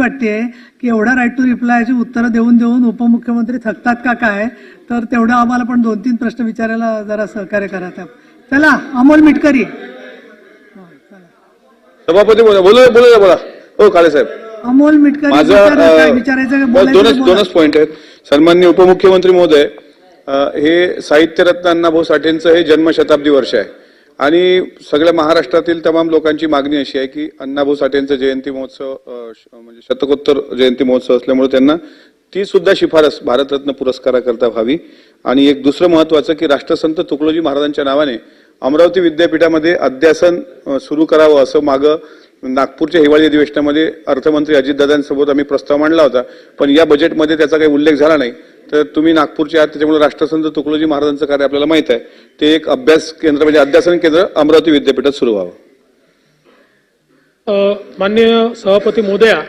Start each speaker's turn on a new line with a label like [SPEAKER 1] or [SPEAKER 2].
[SPEAKER 1] वाटते की एवढ्या राईट टू रिप्लायची उत्तरं देऊन देऊन उपमुख्यमंत्री थकतात का काय? तर तेवढं आम्हाला पण दोन तीन प्रश्न विचारायला जरा सहकार्य करा त्या चला अमोल मिटकरी.
[SPEAKER 2] सभापती बोला बोला बोला बोला. हो काळे साहेब.
[SPEAKER 1] अमोल मिटकरी
[SPEAKER 2] माझं
[SPEAKER 1] विचारायचं
[SPEAKER 2] दोनच. दोनच पॉइंट आहेत. सन्माननीय उपमुख्यमंत्री महोदय हे साहित्यरत्न अण्णाभाऊ साठेंचं हे जन्मशताब्दी वर्ष आहे. आणि सगळ्या महाराष्ट्रातील तमाम लोकांची मागणी अशी आहे की अण्णाभाऊ साठेंचा जयंती महोत्सव श- म्हणजे शतकोत्तर जयंती महोत्सव असल्यामुळे त्यांना ती सुद्धा शिफारस भारतरत्न पुरस्काराकरता व्हावी. आणि एक दुसरं महत्वाचं की राष्ट्रसंत तुकडोजी महाराजांच्या नावाने अमरावती विद्यापीठामध्ये अध्यासन सुरू करावं असं मागं नागपूरच्या हिवाळी अधिवेशनामध्ये अर्थमंत्री अजितदादांसोबत आम्ही प्रस्ताव मांडला होता. पण या बजेटमध्ये त्याचा काही उल्लेख झाला नाही. तर तुम्ही नागपूरचे आहात त्याच्यामुळे राष्ट्रसंत तुकडोजी महाराजांचं कार्य आपल्याला माहीत आहे. ते एक अभ्यास केंद्र म्हणजे अध्यासन केंद्र अमरावती विद्यापीठात सुरू व्हावं.
[SPEAKER 3] माननीय सभापती महोदया